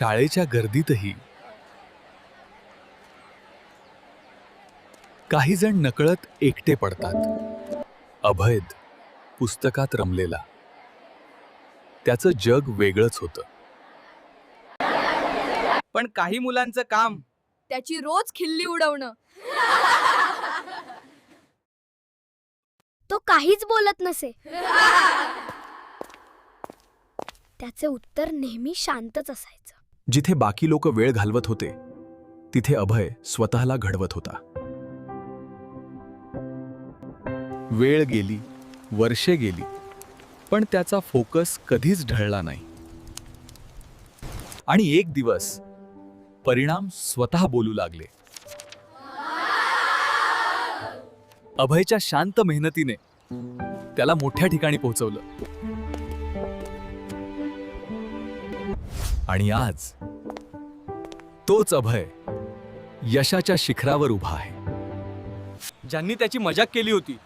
शाळेच्या गर्दीतही. काही जण नकळत एकटे पडतात. अभयद पुस्तकात रमलेला. त्याचं जग वेगळंच होतं. पण काही मुलांचं काम. त्याची रोज खिल्ली उडवणं. तो काहीच बोलत नसे. त्याचे उत्तर नेहमी शांतच असायचं. जिथे बाकी लोक वेळ घालवत होते तिथे अभय स्वतःला घडवत होता. वेळ गेली वर्षे गेली पण त्याचा फोकस कधीच ढळला नाही. आणि एक दिवस परिणाम स्वतः बोलू लागले. अभयच्या शांत मेहनतीने त्याला मोठ्या ठिकाणी पोहोचवलं. आणि आज तोच अभय यशाच्या शिखरावर उभा आहे. ज्यांनी त्याची मजाक केली होती.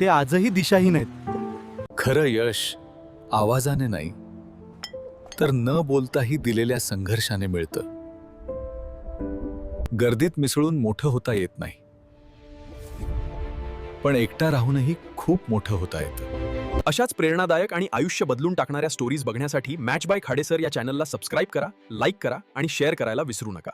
ते आजही दिशाहीन आहेत. खरं यश आवाजाने नाही तर न बोलताही दिलेल्या संघर्षाने मिळतं. गर्दीत मिसळून मोठं होता येत नाही. पण एकटा राहूनही खूप मोठं होता येतं. अशाच प्रेरणादायक आणि आयुष्य बदलून टाकणाऱ्या स्टोरीज बघण्यासाठी मॅच बाय खाडेसर या चॅनलला सबस्क्राईब करा लाईक करा आणि शेअर करायला विसरू नका.